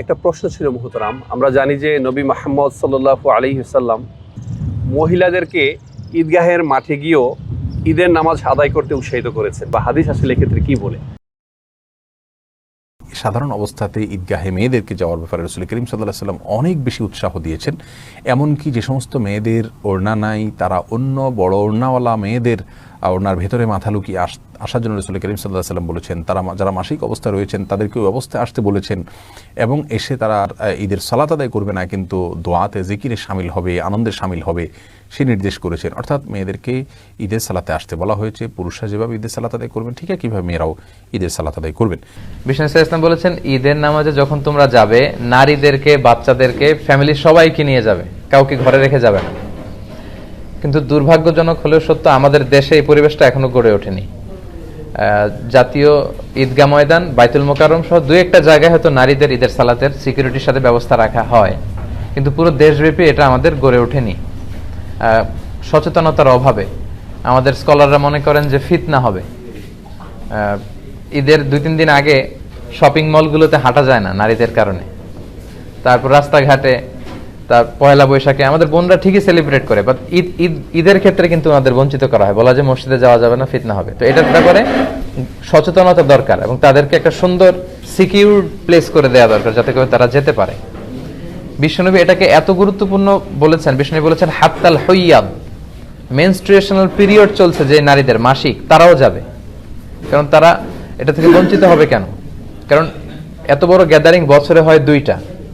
একটা প্রশ্ন ছিল মুহতরাম। আমরা জানি যে নবী মাহমদ সাল্লাহ আলী সাল্লাম মহিলাদেরকে ঈদগাহের মাঠে গিয়েও ঈদের নামাজ আদায় করতে উৎসাহিত করেছেন। বা হাদিস আসলে এক্ষেত্রে কি বলে? সাধারণ অবস্থাতে ঈদগাহে মেয়েদেরকে যাওয়ার ব্যাপারে রসুল করিম সাল্লাহ সাল্লাম অনেক বেশি উৎসাহ দিয়েছেন। এমনকি যে সমস্ত মেয়েদের ওড়না নাই, তারা অন্য বড় ওড়নাওয়ালা মেয়েদের আহ, ওড়নার ভেতরে মাথা লুকিয়ে আস আসার জন্য রসুল করিম সাল্লাহ সাল্লাম বলেছেন তারা যারা মাসিক অবস্থায় রয়েছেন তাদেরকে ওই অবস্থায় আসতে বলেছেন এবং এসে তারা ঈদের সালাত আদায় করবে না কিন্তু দোয়াতে জিকিরে সামিল হবে আনন্দে সামিল হবে সে নির্দেশ করেছেন। অর্থাৎ মেয়েদেরকে ঈদের সালাতে আসতে বলা হয়েছে পুরুষরা যেভাবে ঈদের সালাত আদায় করবেন ঠিক একইভাবে মেয়েরাও ঈদের সালাত আদায় করবেন। বিষ্ণু ইসলাম বলেছেন ঈদের নামাজে যখন তোমরা যাবে নারীদেরকে বাচ্চাদেরকে ফ্যামিলির সবাইকে নিয়ে যাবে কাউকে ঘরে রেখে যাবে না। কিন্তু দুর্ভাগ্যজনক হলেও সত্য, আমাদের দেশে এই পরিবেশটা এখনও গড়ে ওঠেনি। জাতীয় ঈদগাহ ময়দান, বাইতুল মোকাররম সহ দুই একটা জায়গায় হয়তো নারীদের ঈদের সালাতের সিকিউরিটির সাথে ব্যবস্থা রাখা হয়। কিন্তু পুরো দেশব্যাপী এটা আমাদের গড়ে ওঠেনি। সচেতনতার অভাবে আমাদের স্কলাররা মনে করেন যে ফিতনা হবে। ঈদের দুই তিন দিন আগে শপিং মলগুলোতে হাঁটা যায় না নারীদের কারণে। তারপর রাস্তাঘাটে তার পয়লা বৈশাখে। আমাদের বোনরা ঠিকই সেলিব্রেট করে বাট ঈদ ঈদ, ঈদের ক্ষেত্রে কিন্তু আমাদের বঞ্চিত করা হয়। বলা যে মসজিদে যাওয়া যাবে না, ফিতনা হবে। তো এটার ব্যাপারে সচেতনতা দরকার এবং তাদেরকে একটা সুন্দর সিকিউর প্লেস করে দেওয়া দরকার, যাতে করে তারা যেতে পারে। বিশ্বনবী এটাকে এত গুরুত্বপূর্ণ বলেছেন, বিশ্বনবী বলেছেন, হাত্তাল হইয়াব মেনস্ট্রুয়েশনাল পিরিয়ড চলছে যে নারীদের, মাসিক, তারাও যাবে। কারণ তারা এটা থেকে বঞ্চিত হবে কেন? কারণ এত বড় গ্যাদারিং বছরে হয় দুইটা।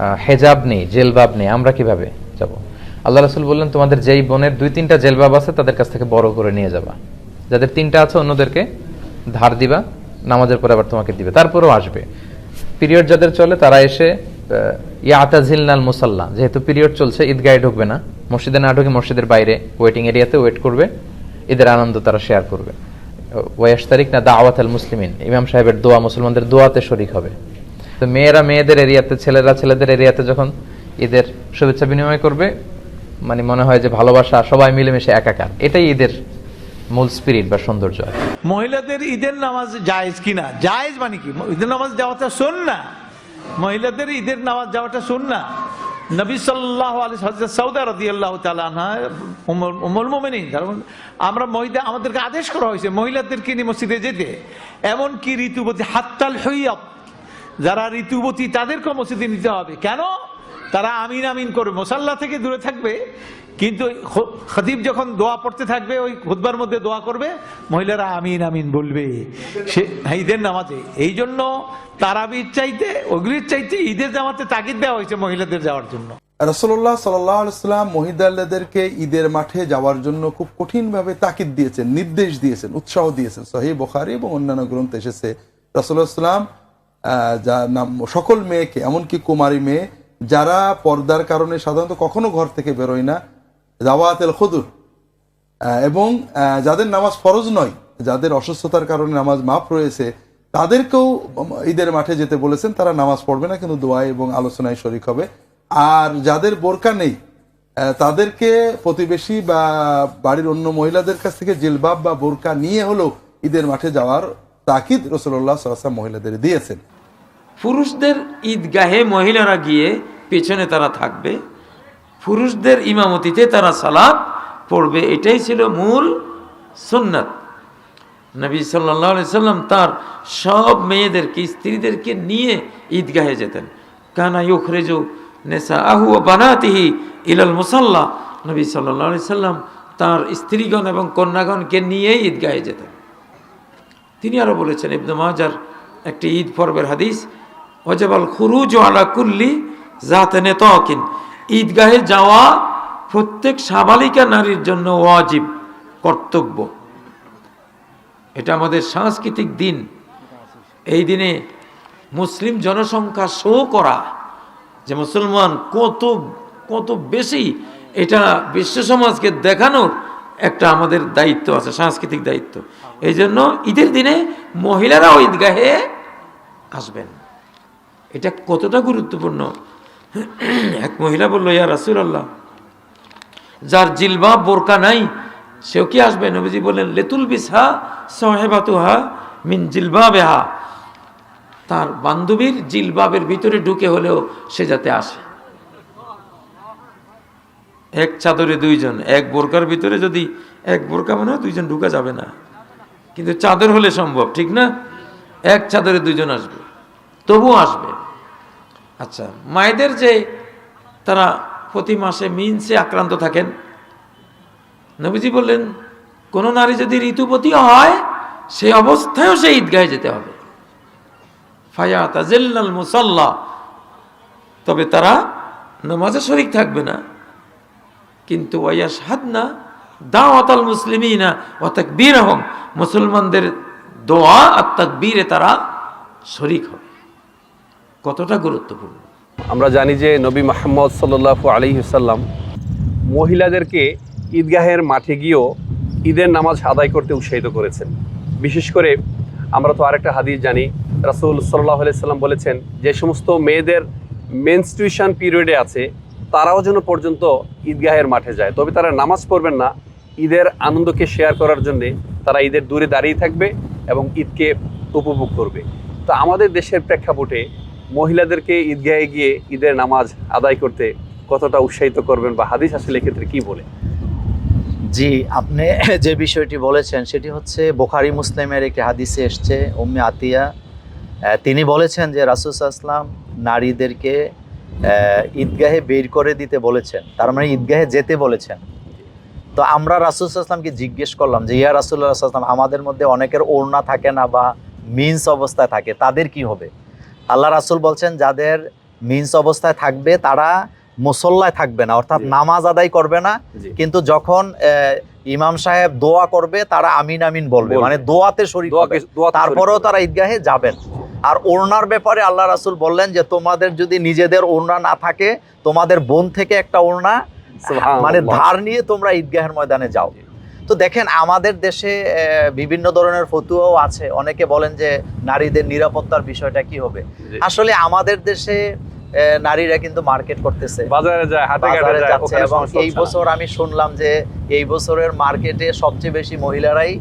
হেজাব নেই, জেলবাব নেই, আমরা কীভাবে যাব? আল্লাহ রাসূল বললেন, তোমাদের যেই বোনের দুই তিনটা জেলবাব আছে, তাদের কাছ থেকে বড় করে নিয়ে যাবা। যাদের তিনটা আছে, অন্যদেরকে ধার দিবা, নামাজের পরে আবার তোমাকে দিবে। তারপরেও আসবে। পিরিয়ড যাদের চলে, তারা এসে ইয়াতাজিলনাল মুসাল্লা। যেহেতু পিরিয়ড চলছে, ঈদগাহে ঢুকবে না। মসজিদে না ঢুকে মসজিদের বাইরে ওয়েটিং এরিয়াতে ওয়েট করবে। ঈদের আনন্দ তারা শেয়ার করবে। ওয়াশ তারিখ না, দাওয়াত আল মুসলিমিন ইমাম সাহেবের দোয়া মুসলমানদের দোয়াতে শরিক হবে। তো মেয়েরা মেয়েদের এরিয়াতে, ছেলেরা ছেলেদের এরিয়াতে যখন ঈদের শুভেচ্ছা বিনিময় করবে মানে মনে হয় যে ভালোবাসা, সবাই মিলেমিশে একাকার। এটাই ঈদের মূল স্পিরিট বা সৌন্দর্য। মহিলাদের ঈদের নামাজ জায়েজ কিনা? জায়েজ মানে কি? ঈদের নামাজ যাওয়াটা শোন না মহিলাদের ঈদের নামাজ যাওয়াটা শোন না নবী সাল্লাহ আলী হজরত সৌদা রদি আল্লাহ তালা উমর মোমেনিন আমরা মহিলা আমাদেরকে আদেশ করা হয়েছে মহিলাদেরকে নিয়ে মসজিদে যেতে। এমন কি ঋতুবতী হাত্তাল হইয়াব যারা ঋতুবতী তাদেরকেও মসজিদে নিতে হবে। কেন? তারা আমিন আমিন করবে। মোসাল্লা থেকে দূরে থাকবে। কিন্তু খতিব যখন দোয়া পড়তে থাকবে ওই খুতবার মধ্যে দোয়া করবে মহিলারা আমিন আমিন বলবে। সে হ্যাঁ, ঈদের নামাজে। এই জন্য তারাবির চাইতে ওগুলির চাইতে ঈদের জামাতে তাগিদ দেওয়া হয়েছে মহিলাদের যাওয়ার জন্য। রসল্লাহ সাল্লাম মহিদাল্লাদেরকে ঈদের মাঠে যাওয়ার জন্য খুব কঠিনভাবে তাকিদ দিয়েছেন নির্দেশ দিয়েছেন উৎসাহ দিয়েছেন। সহি বখারি এবং অন্যান্য গ্রন্থ এসেছে। রসুল্লাহাম সকল মেয়েকে, এমনকি কুমারী মেয়ে, যারা পর্দার কারণে সাধারণত কখনো ঘর থেকে বেরোয় না দাওয়াত এল খুদুর এবং যাদের নামাজ ফরজ নয়, যাদের অসুস্থতার কারণে নামাজ মাফ রয়েছে, তাদেরকেও ঈদের মাঠে যেতে বলেছেন, তারা নামাজ পড়বে না, কিন্তু দোয়ায় এবং আলোচনায় শরিক হবে। আর যাদের বোরকা নেই তাদেরকে প্রতিবেশী বা বাড়ির অন্য মহিলাদের কাছ থেকে জিলবাব বা বোরকা নিয়ে হলেও ঈদের মাঠে যাওয়ার তাকিদ রসুল্লাহ সাল্লাম মহিলাদের দিয়েছেন। পুরুষদের ঈদগাহে মহিলারা গিয়ে পেছনে তারা থাকবে, পুরুষদের ইমামতিতে তারা সালাত পড়বে, এটাই ছিল মূল সুন্নাত। নবী সাল্লাহ সাল্লাম তার সব মেয়েদেরকে, স্ত্রীদেরকে নিয়ে ঈদগাহে যেতেন। কানা ইউখরেজু নেশা আহু ও বানাতিহি ইলাল মুসাল্লাহ নবী সাল্লাহ সাল্লাম তার স্ত্রীগণ এবং কন্যাগণকে নিয়েই ঈদগাহে যেতেন। তিনি আরও বলেছেন, ইবনে মাজার একটি ঈদ পর্বের হাদিস ওয়াজাবাল খুরুজ আলা কুল্লি জাতে নেতকিন। ঈদগাহে যাওয়া প্রত্যেক সাবালিকা নারীর জন্য ওয়াজিব, কর্তব্য। এটা আমাদের সাংস্কৃতিক দিন। এই দিনে মুসলিম জনসংখ্যা শো করা যে মুসলমান কত কত বেশি, এটা বিশ্ব সমাজকে দেখানোর একটা আমাদের দায়িত্ব আছে, সাংস্কৃতিক দায়িত্ব। এই জন্য ঈদের দিনে মহিলারাও ঈদগাহে আসবেন। এটা কতটা গুরুত্বপূর্ণ? এক মহিলা বলল, ইয়া রাসুল আল্লাহ যার জিলবাব বোরকা নাই, সেও কি আসবে? নবীজি বললেন, লেতুল বিসহা সহেবাতুহা মিন জিলবাবেহা। তার বান্ধবীর জিলবাবের ভিতরে ঢুকে হলেও সে যাতে আসে। এক চাদরে দুইজন, এক বোরকার ভিতরে যদি এক বোরকা মনে দুইজন ঢুকা যাবে না। কিন্তু চাদর হলে সম্ভব, ঠিক না? এক চাদরে দুইজন আসবে, তবুও আসবে। আচ্ছা মায়েদের যে তারা প্রতি মাসে মিনসে আক্রান্ত থাকেন, নবীজি বললেন, কোন নারী যদি ঋতুপতি হয়, সে অবস্থায়ও সে ঈদগাহে যেতে হবে। ফায়া তাজিল্লাল মুসাল্লা। তবে তারা নমাজে শরিক থাকবে না। কিন্তু ওয়াইয়াস হাদনা দাওয়াতাল মুসলিমিনা ও তাকবীর মুসলমানদের দোয়া আর তাকবীরে তারা শরিক হবে। কতটা গুরুত্বপূর্ণ? আমরা জানি যে নবী মোহাম্মদ সাল্লু আলী সাল্লাম মহিলাদেরকে ঈদগাহের মাঠে গিয়েও ঈদের নামাজ আদায় করতে উৎসাহিত করেছেন। বিশেষ করে আমরা তো আরেকটা হাদিস জানি, রাসুল সাল্লাহ সাল্লাম বলেছেন, যে সমস্ত মেয়েদের মেনস্ট্রিউশন পিরিয়ডে আছে, তারাও যেন পর্যন্ত ঈদগাহের মাঠে যায়। তবে তারা নামাজ পড়বেন না, ঈদের আনন্দকে শেয়ার করার জন্যে তারা ঈদের দূরে দাঁড়িয়ে থাকবে এবং ঈদকে উপভোগ করবে। তো আমাদের দেশের প্রেক্ষাপটে মহিলাদেরকে ঈদগাহে গিয়ে ঈদের নামাজ আদায় করতে কতটা উৎসাহিত করবেন বা হাদিস আসলে এক্ষেত্রে কি বলে? জি, আপনি যে বিষয়টি বলেছেন, সেটি হচ্ছে বোখারি মুসলিমের একটি হাদিসে এসছে, উম্মে আতিয়া তিনি বলেছেন যে রাসুল আসলাম নারীদেরকে ঈদগাহে বের করে দিতে বলেছেন। তার মানে ঈদগাহে যেতে বলেছেন। তো আমরা রাসুল আসলামকে জিজ্ঞেস করলাম যে, ইয়া রাসুল্লাহ আসলাম আমাদের মধ্যে অনেকের ওড়না থাকে না বা মিন্স অবস্থায় থাকে, তাদের কি হবে? আল্লাহ রাসুল বলছেন যাদের মিন্স অবস্থায় থাকবে তারা মুসল্লায় থাকবে না অর্থাৎ নামাজ আদায় করবে না। কিন্তু যখন ইমাম সাহেব দোয়া করবে তারা আমিন আমিন বলবে। মানে দোয়াতে শরীর তারপরেও তারা ঈদগাহে যাবেন। আর ওড়নার ব্যাপারে আল্লাহ রাসুল বললেন যে তোমাদের যদি নিজেদের ওড়না না থাকে তোমাদের বোন থেকে একটা ওড়না মানে ধার নিয়ে তোমরা ঈদগাহের ময়দানে যাও। তো দেখেন আমাদের দেশে বিভিন্ন ধরনের ফতুয়াও আছে। অনেকে বলেন যে নারীদের নিরাপত্তার বিষয়টা কি হবে? আসলে আমাদের দেশে নারীরা কিন্তু মার্কেট করতেছে। বাজারে যায় হাটে ঘাটে যায় এবং এই বছর আমি শুনলাম যে এই বছরের মার্কেটে সবচেয়ে বেশি মহিলারাই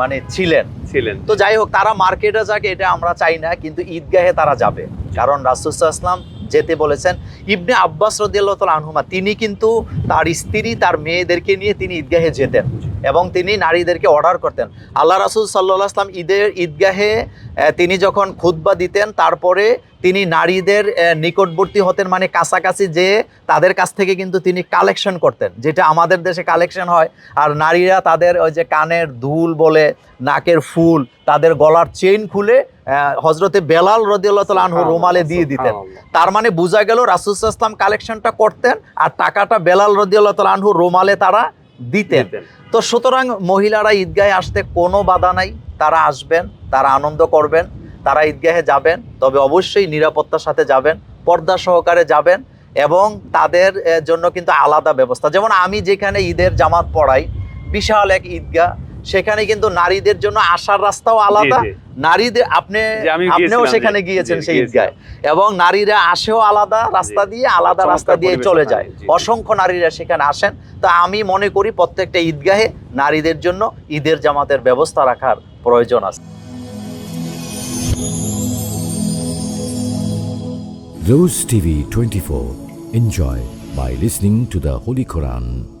মানে ছিলেন। ছিলেন। তো যাই হোক তারা মার্কেটে যাক এটা আমরা চাই না কিন্তু ঈদগাহে তারা যাবে। কারণ রাসুসাল্লাম যেতে বলেছেন ইবনে আব্বাস রদিয়াল্লাহ আনহুমা তিনি কিন্তু তার স্ত্রী তার মেয়েদেরকে নিয়ে তিনি ঈদগাহে যেতেন। এবং তিনি নারীদেরকে অর্ডার করতেন। আল্লাহ রাসুল সাল্লাহ আসলাম ঈদের ঈদগাহে তিনি যখন খুতবা দিতেন তারপরে তিনি নারীদের নিকটবর্তী হতেন মানে কাছাকাছি যে তাদের কাছ থেকে কিন্তু তিনি কালেকশন করতেন যেটা আমাদের দেশে কালেকশন হয়। আর নারীরা তাদের ওই যে কানের দুল বলে নাকের ফুল তাদের গলার চেইন খুলে হজরতে বেলাল রদিয়াল্লাহ তাল আনহু রুমালে দিয়ে দিতেন। তার মানে বোঝা গেল রাসুসাল্লাম কালেকশনটা করতেন আর টাকাটা বেলাল রদিয়াল্লাহ তাল আনহু রুমালে তারা দিতেন। তো সুতরাং মহিলারা ঈদগাহে আসতে কোনো বাধা নাই তারা আসবেন তারা আনন্দ করবেন তারা ঈদগাহে যাবেন তবে অবশ্যই নিরাপত্তার সাথে যাবেন পর্দা সহকারে যাবেন এবং তাদের জন্য কিন্তু আলাদা ব্যবস্থা যেমন আমি যেখানে ঈদের জামাত পড়াই বিশাল এক ঈদগাহ সেখানে কিন্তু নারীদের জন্য আসার রাস্তাও আলাদা নারীদের আপনি আপনিও সেখানে গিয়েছেন সেই। ঈদগায় এবং নারীরা আসেও আলাদা রাস্তা দিয়ে আলাদা রাস্তা দিয়ে চলে যায়। অসংখ্য নারীরা সেখানে আসেন তা আমি মনে করি প্রত্যেকটা ঈদগাহে নারীদের জন্য ঈদের জামাতের ব্যবস্থা রাখার প্রয়োজন আছে Rose TV 24. Enjoy by listening to the Holy Quran.